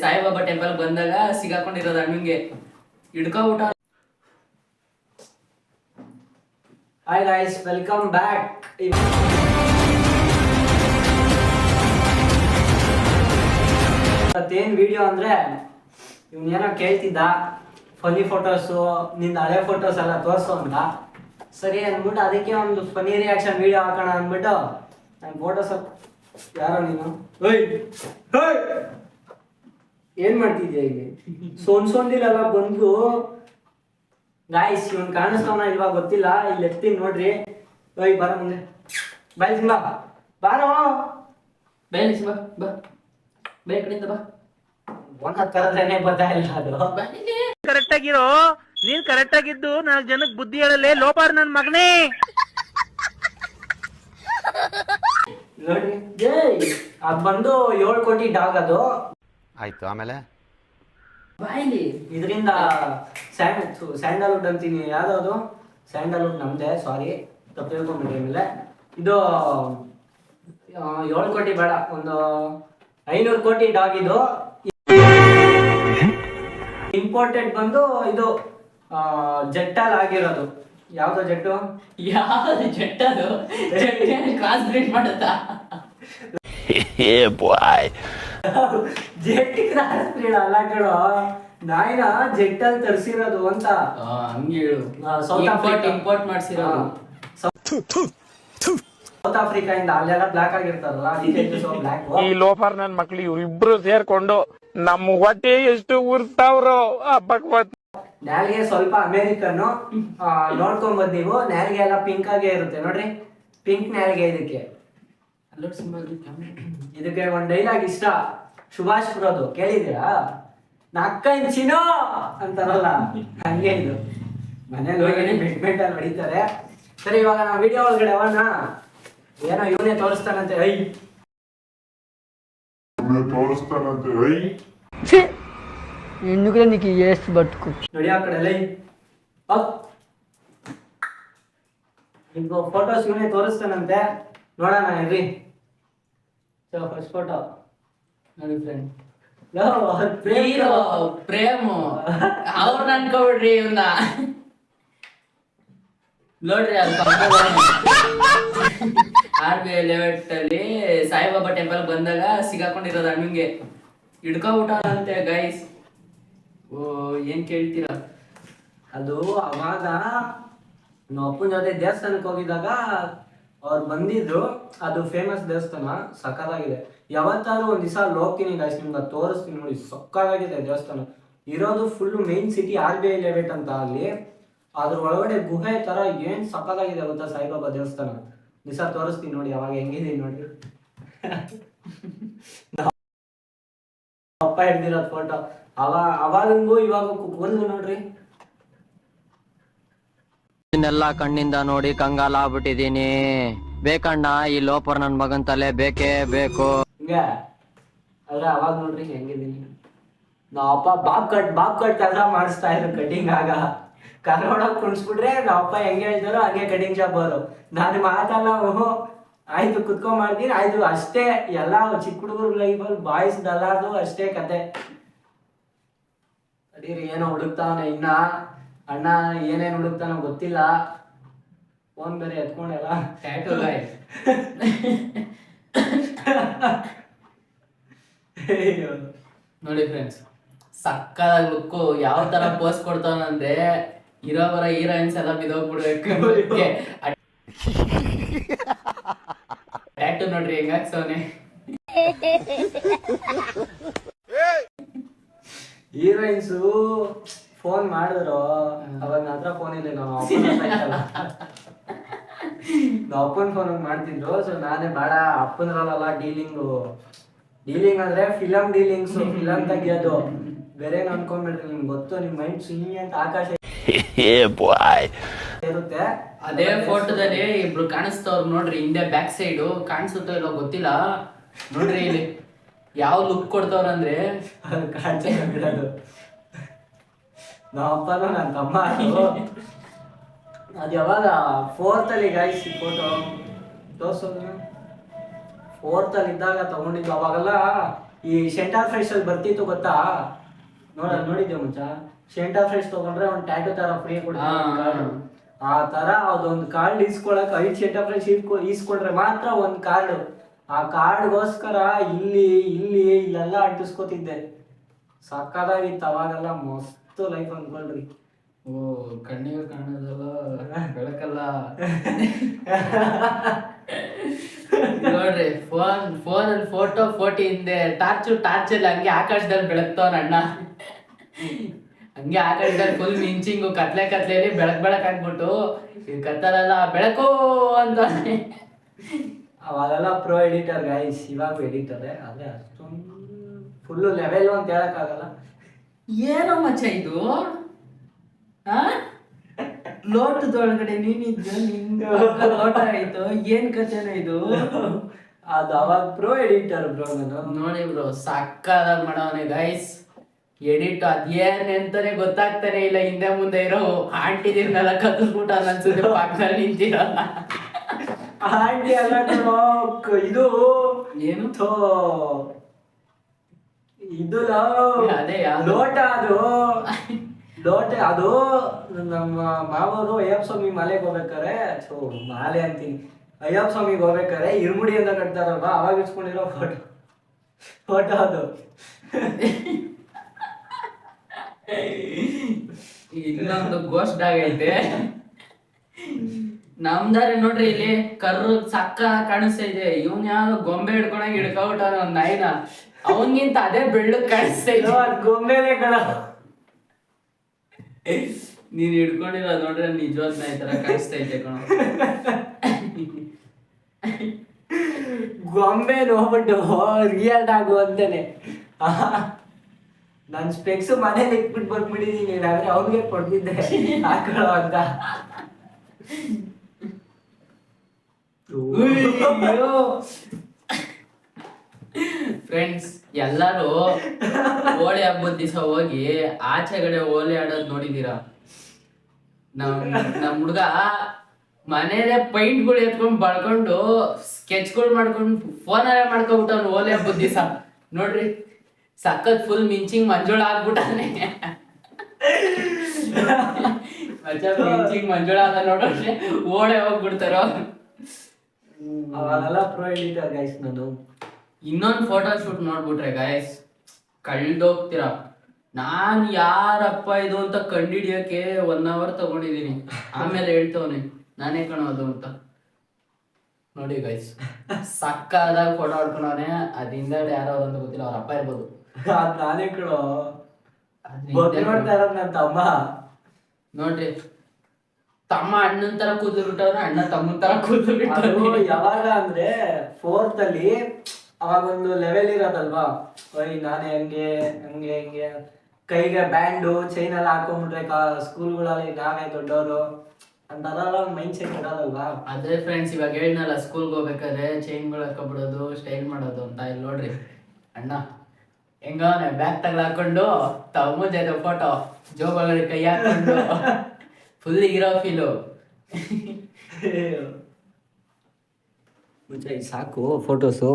Saibaba temple ಬಂದಾಗ ಸಿಗಾಕೊಂಡಿರೋದು ಅಣ್ಣಂಗೆ ಹಿಡ್ಕೊಬಿಟ್ಟ ಹಾಯ್ ಗಾಯ್ಸ್ ವೆಲ್ಕಮ್ ಬ್ಯಾಕ್ ಮತ್ತೇನು ವಿಡಿಯೋ ಅಂದ್ರೆ ಇವ್ನ ಏನೋ ಕೇಳ್ತಿದ್ದ ಫನಿ ಫೋಟೋಸು ನಿನ್ನ ಹಳೆ ಫೋಟೋಸ್ ಎಲ್ಲ ತೋರ್ಸು ಅಂತ. ಸರಿ ಅಂದ್ಬಿಟ್ಟು ಅದಕ್ಕೆ ಒಂದು ಫನಿ ರಿಯಾಕ್ಷನ್ ವಿಡಿಯೋ ಹಾಕೋಣ ಅಂದ್ಬಿಟ್ಟು ನಾನು ಫೋಟೋಸ್ ಯಾರೋ ನೀನು! ಏನ್ ಮಾಡ್ತಿದ್ಯಾ ಇಲ್ಲಿ? ಸೋನ್ ಸೋಂದಿಲೆಲ್ಲ ಬಂದು ಗಾಯ್ಸ್ ಇವನ್ ಕಾಣಿಸ್ತಾವನ ಇಲ್ವಾ ಗೊತ್ತಿಲ್ಲ ಇಲ್ಲಿ ಎತ್ತೀನಿ ನೋಡ್ರಿ. ಬೈ ಬಾರ ಮುಂದೆ ಬಾಯ್ ಸಿಂಬಾ ಬಾರ ಬೇಲಿ ಬಾ ಬಾ ಬೇ. ಕಡೆಯಿಂದ ಬಾ. ಕರೆದ್ರೇನೆ ಗೊತ್ತಾಗಿಲ್ಲ ಅದು. ಕರೆಕ್ಟ್ ಆಗಿರೋ ನೀನ್ ಕರೆಕ್ಟ್ ಆಗಿದ್ದು ನಾಲ್ಕು ಜನಕ್ಕೆ ಬುದ್ಧಿ ಹೇಳಲೇ ಲೋಪಾರ್ ನನ್ ಮಗನೇ. ನೋಡಿ ಅದ್ ಬಂದು ಏಳು ಕೋಟಿ ಡಾಗ್ ಅದು. ಆಯ್ತು ಆಮೇಲೆ? ಬಾಯಿಲಿ ಇಲ್ಲಿ ಇದರಿಂದ ಸ್ಯಾಂಡ್ ಸ್ಯಾಂಡಲ್ವುಡ್ ಅಂತೀನಿ. ಯಾವ್ದು ಸ್ಯಾಂಡಲ್ವುಡ್ ನಮ್ದೆ ಸಾರಿ ತಪ್ಪು ತಿಳ್ಕೊಂಬಿಡಿ ಆಮೇಲೆ. ಇದು ಏಳು ಕೋಟಿ ಬೇಡ. ಒಂದು ಐನೂರು ಕೋಟಿ ಡಾಗ್ ಇದು. ಇಂಪಾರ್ಟೆಂಟ್ ಬಂದು ಇದು ಜೆಟ್ಟಲ್ ಆಗಿರೋದು. ಯಾವ್ದು ಜೆಟ್ಟು? ಯಾವ್ದು ಜೆಟ್ ಅದು ಕ್ರಾಸ್ ಬ್ರೀಡ್ ಮಾಡುತ್ತಾ? ಜೆಟ್ ಕ್ರಾಸ್ ಬ್ರೀಡ್ ಅಲ್ಲ ಕಣೋ ನಾಯಿನ ಜೆಟ್ಟಲ್ ತರಿಸಿರೋದು ಅಂತ ಹಂಗೆ ಹೇಳು South import Africa. Import Africa south ಆಫ್ರಿಕಾಯಿಂದ ಅಲ್ಲೆಲ್ಲ ಬ್ಲಾಕ್ ಆಗಿರ್ತಾರಲ್ಲ ಅದಕ್ಕೆ ಬ್ಲಾಕ್ ಈ ಲೋಫರ್ ನನ್ ಮಕ್ಳು ಇವ್ರಿಬ್ರು ಸೇರ್ಕೊಂಡು ನಮ್ಮ ಹೊಟ್ಟೆ ಎಷ್ಟು ಉರ್ತಾವ್ರೋ ಭಗವತ್. ನ್ಯಾಲ್ಗೆ ಸ್ವಲ್ಪ ಅಮೇರಿಕನ್ ನೋಡ್ಕೊಂಡ್ ಬಂದ್ ನೀವು. ನಾಲ್ಗೆ ಎಲ್ಲ ಪಿಂಕ್ ಆಗೇ ಇರುತ್ತೆ. ನೋಡ್ರಿ ಪಿಂಕ್ ನಾಲ್ಗೆ ಇದಕ್ಕೆ. ಇದಕ್ಕೆ ಒಂದ್ ಡೈಲಾಗ್ ಇಷ್ಟ ಸುಭಾಷ್ ಬರೋದು ಕೇಳಿದೀರಾ ನಕ್ಕ ಇಂಚಿನೋ ಅಂತಾರಲ್ಲ ಹಂಗೆ ಇದು ಮನೇಲಿ ಹೋಗಿ ಬೆಡ್ಮೆಂಟ್ ಅಲ್ಲಿ ಹೊಡಿತಾರೆ ಸರಿ ಇವಾಗ ನಾವು ವಿಡಿಯೋ ಒಳಗಡೆ ಅವನ ಏನೋ ಇವನೇ ತೋರಿಸ್ತಾನಂತೆ ಐ తోడుస్తానంటే అయ్యి ఎందుకులే నీకు వేస్ట్ బతుకు ನೋಡಿ ಆ ಕಡೆ ಲೈ ಅಪ್ ಈಗ ಫೋಟೋಸ್ ಇವನೇ ತೋರಿಸ್ತಾನಂತೆ ನೋಡೋಣ ಇರ್ರಿ. ಸೊ ಫಸ್ಟ್ ಫೋಟೋ ನೋಡಿ ಫ್ರೆಂಡ್ ಪ್ರೇಮ್ ಹೀರೋ ಪ್ರೇಮು. ಅವ್ರನ್ನ ಅನ್ಕೋಬಿಡ್ರಿ ಇವನ್ನ ನೋಡ್ರಿ ಆರ್ ಬಿ ಐ ಲೆವೆಟ್ ಅಲ್ಲಿ ಸಾಯಿಬಾಬಾ ಟೆಂಪಲ್ ಬಂದಾಗ ಸಿಗಾಕೊಂಡಿರೋದು ಅಣ್ಣಂಗೆ. ಹಿಡ್ಕೊಬಿಟ್ಟಾನಂತೆ ಗೈಸ್ ಓ ಏನ್ ಕೇಳ್ತೀರಾ? ಅದು ಅವಾಗ ನಮ್ಮ ಅಪ್ಪನ ಜೊತೆ ದೇವಸ್ಥಾನಕ್ಕೆ ಹೋಗಿದಾಗ ಅವ್ರು ಬಂದಿದ್ರು ಅದು ಫೇಮಸ್ ದೇವಸ್ಥಾನ, ಸಖತ್ತಾಗಿದೆ. ಯಾವತ್ತಾದ್ರೂ ಒಂದ್ ದಿವಸ ಹೋಗ್ತೀನಿ ಗಾಯ್ಸ್ ನಿಮ್ಗೆ ತೋರಿಸ್ತೀನಿ ನೋಡಿ ಸಕ್ಕತ್ತಾಗಿದೆ ದೇವಸ್ಥಾನ. ಇರೋದು full main city R B I layout ಅಂತ ಅಲ್ಲಿ. ಅದ್ರ ಒಳಗಡೆ ಗುಹೆ ತರ ಏನ್ ಸಕ್ಕತ್ತಾಗಿದೆ ಗೊತ್ತಾ ಸಾಯಿಬಾಬಾ ದೇವಸ್ಥಾನ? ದಿವಸ ತೋರಿಸ್ತೀನಿ ನೋಡಿ ಅವಾಗ ಹೆಂಗಿದೆ ನೋಡಿ. ಅಪ್ಪ ಹಿಡ್ದಿರೋ ಫೋಟೋ ಅವ ಅವಾಗಂಗೂ ಇವಾಗ ಕೂದಲು ನೋಡ್ರಿ. ಇದನ್ನೆಲ್ಲ ಕಣ್ಣಿಂದ ನೋಡಿ ಕಂಗಾಲ ಆಗ್ಬಿಟ್ಟಿದೀನಿ ಬೇಕಣ್ಣ, ಈ ಲೋಪರ್ ನನ್ ಮಗನ್ ತಲೆ ಬೇಕೇ ಬೇಕು. ಆದ್ರೆ ಅವಾಗ ನೋಡ್ರಿ ಹೆಂಗಿದೀನಿ ನಾವ್ ಅಪ್ಪ ಬಾಬ್ ಕಟ್ ಬಾಬ್ ಕಟ್ ಎಲ್ಲ ಮಾಡಿಸ್ತಾ ಇದ್ರು ಕಟಿಂಗ್ ಆಗ. ಕರ್ನಾಟಕ ಕುಣಿಸ್ಬಿಟ್ರೆ ನಾವ್ ಅಪ್ಪ ಹೆಂಗೆ ಹೇಳ್ತಾರೋ ಹಂಗೆ ಕಟಿಂಗ್ ಶಾಪ್ ಅವರು ನಾನು ಮಾತಲ್ಲ ಆಯ್ತು ಕುತ್ಕೊಂಡ್ ಮಾಡ್ತೀನಿ, ಆಯ್ತು ಅಷ್ಟೇ. ಎಲ್ಲ ಚಿಕ್ಕ ಹುಡುಗರು ಲೈಫಲ್ಲಿ ಬಾಯ್ಸ್ ದಲ್ಲಾರ್ದು ಅಷ್ಟೇ ಕತೆ. ಅಡೀರಿ ಏನೋ ಹುಡುಕ್ತಾವನೆ ಇನ್ನ. ಅಣ್ಣ ಏನೇನ್ ಹುಡುಕ್ತಾನ ಗೊತ್ತಿಲ್ಲ. ಫೋನ್ ಬೇರೆ ಎತ್ಕೊಂಡೆಲ್ಲ. ಟ್ಯಾಟೂ ಗಾಯ್ಸ್ ಅಯ್ಯೋ. ನೋಡಿ ಫ್ರೆಂಡ್ಸ್ ಸಕ್ಕದ ಲುಕ್ಕು ಯಾವ ತರ ಪೋಸ್ ಕೊಡ್ತಾವಂದ್ರೆ ಇರೋ ಬರೋ ಹೀರೋಯಿನ್ಸ್ ಎಲ್ಲ ಬಿದೋಗ್ಬಿಡ್ಬೇಕು ಟ್ಯಾಟು ನೋಡ್ರಿ ಹೆಂಗ್ ಸೋನೆ ಹೀರೋಯಿನ್ಸು ಫೋನ್ ಮಾಡಿದ್ರು ಅವಾಗ ನನ್ನ ಹತ್ರ ಫೋನ್ ಇಲ್ಲ ನಾವು ಅಪ್ಪನ ಫೋನ್ ಮಾಡ್ತಿದ್ರು ಸೊ ನಾನೇ ಬೇಡ ಅಪ್ಪನಲ್ಲ ಡೀಲಿಂಗು. ಡೀಲಿಂಗ್ ಅಂದ್ರೆ ಫಿಲಮ್ ಡೀಲಿಂಗ್ಸ್ ಫಿಲಮ್ ತೆಗಿಯೋದು. ಬೇರೆ ಏನ್ ಅನ್ಕೊಂಡ್ಬಿಡ್ರಿ ನಿಮ್ಗೆ ಗೊತ್ತು ನಿಮ್ ಮೈಂಡ್ ಸುಯಿ ಅಂತ ಆಕಾಶ ಇರುತ್ತೆ. ಅದೇ ಫೋಟೋದಲ್ಲಿ ಇಬ್ರು ಕಾಣಿಸ್ತವ್ರು ನೋಡ್ರಿ ಹಿಂದೆ ಬ್ಯಾಕ್ ಸೈಡ್ ಕಾಣಿಸುತ್ತೋ ಇಲ್ಲೋ ಗೊತ್ತಿಲ್ಲ. ನೋಡ್ರಿ ಇಲ್ಲಿ. ಯಾವ ಲುಕ್ ಕೊಡ್ತವ್ರಂದ್ರೆ? ಕಾಣಿಸೇ ಬಿಡೋದು. ನಮ್ಮ ಅಪ್ಪನೂ ನನ್ನ ತಮ್ಮ ಅದು. ಯಾವಾಗ? ಫೋರ್ತಲ್ಲಿ ಗಾಯ್ಸ್ ಫೋಟೋ ತೋರ್ಸೋದು. ಫೋರ್ತ್ ಅಲ್ಲಿ ಇದ್ದಾಗ ತಗೊಂಡಿದ್ದು ಅವಾಗೆಲ್ಲ ಈ ಫ್ರೆಶ್ ಅಲ್ಲಿ ಬರ್ತಿತ್ತು ಗೊತ್ತಾ? ನೋಡ ನೋಡಿದ್ದೆ ಮುಂಚ? ಶೆಂಟಾ ಫ್ರೆಶ್ ತಗೊಂಡ್ರೆ ಒಂದು ಟ್ಯಾಟೂ ತರ ಫ್ರೀ ಹಾ, ಆ ತರ ಅದೊಂದು ಕಾರ್ಡ್ ಇಸ್ಕೊಳಕ್ ಐದ್ ಶೆಂಟಾ ಫ್ರೆಶ್ ಇಸ್ಕೊಂಡ್ರೆ ಮಾತ್ರ ಒಂದು ಕಾರ್ಡ್ ಆ ಕಾರ್ಡ್ಗೋಸ್ಕರ ಇಲ್ಲಿ ಇಲ್ಲಿ ಇಲ್ಲೆಲ್ಲ ಅಂಟಿಸ್ಕೊತಿದ್ದೆ. ಸಕ್ಕದಾಗಿತ್ತು ಅವಾಗೆಲ್ಲ ಮಸ್ತ್ ಲೈಫ್ ಅನ್ಕೊಳ್ರಿ ಓ ಕಣ್ಣಿಗೆ ಕಾಣೋದಲ್ಲ ಬೆಳಕಲ್ಲ. ನೋಡ್ರಿ ಫೋನ್ ಫೋನ್ ಅಲ್ಲಿ ಫೋಟೋ ಫೋಟೋ ಹಿಂದೆ ಟಾರ್ಚು ಟಾರ್ಚ್ ಅಲ್ಲಿ ಹಂಗೆ ಆಕಾಶದಲ್ಲಿ ಬೆಳಗ್ತವನ ಅಣ್ಣ. ಹಂಗೆ ಆಕಾಶದಲ್ಲಿ ಫುಲ್ ಮಿಂಚಿಂಗು ಕತ್ಲೆ ಕತ್ಲೆಯಲ್ಲಿ ಬೆಳಕ್ ಬೆಳಕ್ ಹಾಕ್ಬಿಟ್ಟು ಕತ್ತಲಲ್ಲ ಬೆಳಕು ಅಂತ. ಅವಾಗೆಲ್ಲ ಪ್ರೋ ಎಡಿಟರ್ ಗಾಯ್ಸ್ ಇವಾಗ ಎಡಿಟರ್ ಅದೇ ಅಷ್ಟೊಂದು ಫುಲ್ಲು ಲೆವೆಲ್ ಅಂತ ಹೇಳಕ್ಕಾಗಲ್ಲ ಏನೋ ಚೈದು ಇದು? ಆ? ಲೋಟದೊಳಗಡೆ ನೀನಿದ್ದು ನಿಂದು ಲೋಟ ಆಯ್ತು. ಏನ್ ಕಥೆನ ಇದು? ಅದು ಅವಾಗ ಬ್ರೋ ಎಡಿಟರ್ ಬ್ರೋ ನಾನು. ನೋಡಿ ಬ್ರೋ ಸಾಕಾದ ಮಾಡವನೆ ಗೈಸ್ ಎಡಿಟ್ ಅದೇನ್ ಅಂತಾನೆ ಗೊತ್ತಾಗ್ತಾನೆ ಇಲ್ಲ. ಹಿಂದೆ ಮುಂದೆ ಇರೋ ಆಂಟಿದಿರ್ನೆಲ್ಲ ಕತ್ತಿಸ್ಬಿಟ್ಟು ಅನ್ಸುತ್ತೆ. ಪಕ್ಕದಲ್ಲಿ ನಿಂತಿರಲ್ಲ ಆಂಟಿ ಅಲ್ಲ ಇದು ಏನು? ಥೋ ಇದು ಅದೇ? ಲೋಟ ಅದು. ಲೋಟ ಅದು ನಮ್ಮ ಮಾವರು ಅಯ್ಯಪ್ಪ ಸ್ವಾಮಿ ಮಾಲೆಗೆ ಹೋಗ್ಬೇಕಾರೆ ಸೊ ಮಾಲೆ ಅಂತೀನಿ. ಅಯ್ಯಪ್ಪ ಸ್ವಾಮಿಗೆ ಹೋಗ್ಬೇಕಾರೆ ಇರ್ಮುಡಿ ಅಂತ ಕಟ್ತಾರಲ್ವ? ಅವಾಗ ಇಟ್ಕೊಂಡಿರೋ ಫೋಟೋ. ಫೋಟೋ ಅದು. ಇನ್ನೊಂದು ಗೋಸ್ಟ್ ಆಗೈತೆ. ನಮ್ದಾರೆ ನೋಡ್ರಿ ಇಲ್ಲಿ ಕರ್ರು ಸಕ್ಕ ಕಾಣಿಸ್ತಾ ಇದೆ. ಇವನ್ ಯಾವ್ದು ಗೊಂಬೆ ಹಿಡ್ಕೊಂಡಾಗ ಹಿಡ್ಕೊಬಿಟ್ಟ ಒಂದ್ ನಾಯಿನ. ಅವನ್ಗಿಂತ ಅದೇ ಬೆಳ್ಳಗ್ ಕಾಣಿಸ್ತೈತೆ ಅದ್ ಗೊಂಬೆಲೆ ಕಣ ನೀನ್ ಹಿಡ್ಕೊಂಡಿರೋ ನೋಡ್ರೆ ನಿಜವಾದ ಈ ತರ ಕಾಣಿಸ್ತಾ ಐತೆ ಕಣ. ಗೊಂಬೆ ನೋಡ್ಬಿಟ್ಟು ರಿಯಲ್ ಆಗು ಅಂತಾನೆ. ನನ್ ಸ್ಪೆಕ್ಸ್ ಮನೇಲಿ ಇಟ್ಬಿಟ್ಟು ಬರ್ಬಿಡಿದೀನಿ ಇಲ್ಲಾಂದ್ರೆ ಅವ್ನಿಗೆ ಕೊಡ್ತಿದ್ದೆ. ಹಾಕೊಳ್ಳೋ ಅಂತ. ಫ್ರೆಂಡ್ಸ್ ಎಲ್ಲರೂ ಹೋಳಿ ಹಬ್ಬದ ದಿವಸ ಹೋಗಿ ಆಚೆಗಡೆ ಹೋಳಿ ಆಡೋದ್ ನೋಡಿದೀರಾ? ನಮ್ ನಮ್ ಹುಡ್ಗ ಮನೇಲೆ ಪೈಂಟ್ಗಳು ಎತ್ಕೊಂಡು ಬಳ್ಕೊಂಡು ಸ್ಕೆಚ್ಗಳು ಮಾಡ್ಕೊಂಡು ಫೋನಲ್ಲೇ ಮಾಡ್ಕೊಂಡ್ಬಿಟ್ಟವ್ನು ಹೋಳಿ ಹಬ್ಬದ ದಿವಸ. ನೋಡ್ರಿ, ಸಖತ್ ಫುಲ್ ಮಿಂಚಿಂಗ್ ಮಂಜುಳ ಆಗ್ಬಿಟ್ಟಾನೆ. ಮಿಂಚಿಂಗ್ ಮಂಜುಳ ಅದ ನೋಡ್ರಿ ಓಡೆ ಹೋಗ್ಬಿಡ್ತಾರೋ ಅವಾಗೆಲ್ಲ ಪ್ರೋ ಗೈಸ್ ನಾನು. ಇನ್ನೊಂದು ಫೋಟೋ ಶೂಟ್ ನೋಡ್ಬಿಟ್ರೆ ಗಾಯಸ್ ಕಳ್ದೋಗ್ತೀರ? ನಾನ್ ಯಾರಪ್ಪ ಇದು ಅಂತ ಕಂಡಿಡಿಯೋಕೆ ಒನ್ ಅವರ್ ತಗೊಂಡಿದೀನಿ ಆಮೇಲೆ ಹೇಳ್ತವನೆ ನಾನೇ ಕಣೋದು ಅಂತ. ನೋಡಿ ಗೈಸ್ ಸಕ್ಕದಾಗ ಫೋಟೋ ಹೊಡ್ಕೊಂಡವನೆ. ಅದಿಂದ ಯಾರೋ ಅಂತ ಗೊತ್ತಿಲ್ಲ ಅವ್ರ ಅಪ್ಪ ಇರ್ಬೋದು. ನಾನೇ ಕಣೋ. ನೋಡ್ತಾ ಇರೋದ್ ತಮ್ಮ. ನೋಡ್ರಿ ತಮ್ಮ ಅಣ್ಣನ್ ತರ ಕೂತು ಬಿಟ್ಟವ್ರೆ ಅಣ್ಣ ತಮ್ಮನ್ ತರ ಕೂತು ಬಿಟ್ಟು ಯಾವಾಗ ಅಂದ್ರೆ ಫೋರ್ತ್ ಅಲ್ಲಿ ಅವಾಗ ಒಂದು ಲೆವೆಲ್ ಇರೋದಲ್ವಾ? ಓಯ್ ನಾನೇ ಹಂಗೆ ಹಂಗೆ ಹಂಗೆ. ಕೈಗೆ ಬ್ಯಾಂಡು ಚೈನ್ ಎಲ್ಲ ಹಾಕೊಂಡ್ಬಿಟ್ರೆ ಸ್ಕೂಲ್ಗಳಲ್ಲಿ ನಾವೇ ದೊಡ್ಡವರು ಅಂತ ಒಂದು ಮೈಂಡ್ ಸೆಟ್ ಇರೋದಲ್ವಾ? ಅದೇ ಫ್ರೆಂಡ್ಸ್ ಇವಾಗ ಹೇಳ್ನಲ್ಲ ಸ್ಕೂಲ್ಗೆ ಹೋಗ್ಬೇಕಾದ್ರೆ ಚೈನ್ಗಳು ಹಾಕೊಬಿಡೋದು ಸ್ಟೈಲ್ ಮಾಡೋದು ಅಂತ ಇಲ್ಲಿ ನೋಡ್ರಿ. ಅಣ್ಣ ಹೆಂಗವನೆ ಬ್ಯಾಗ್ ತಗಲ್ ಹಾಕೊಂಡು ತಮ್ಮ ಜೊತೆ ಫೋಟೋ ಜೋಬೊಳಗಡೆ ಕೈ ಹಾಕೊಂಡು ಫುಲ್ ಇರೋ ಫೀಲು ಮುಂಚೆ ಸಾಕು ಫೋಟೋಸು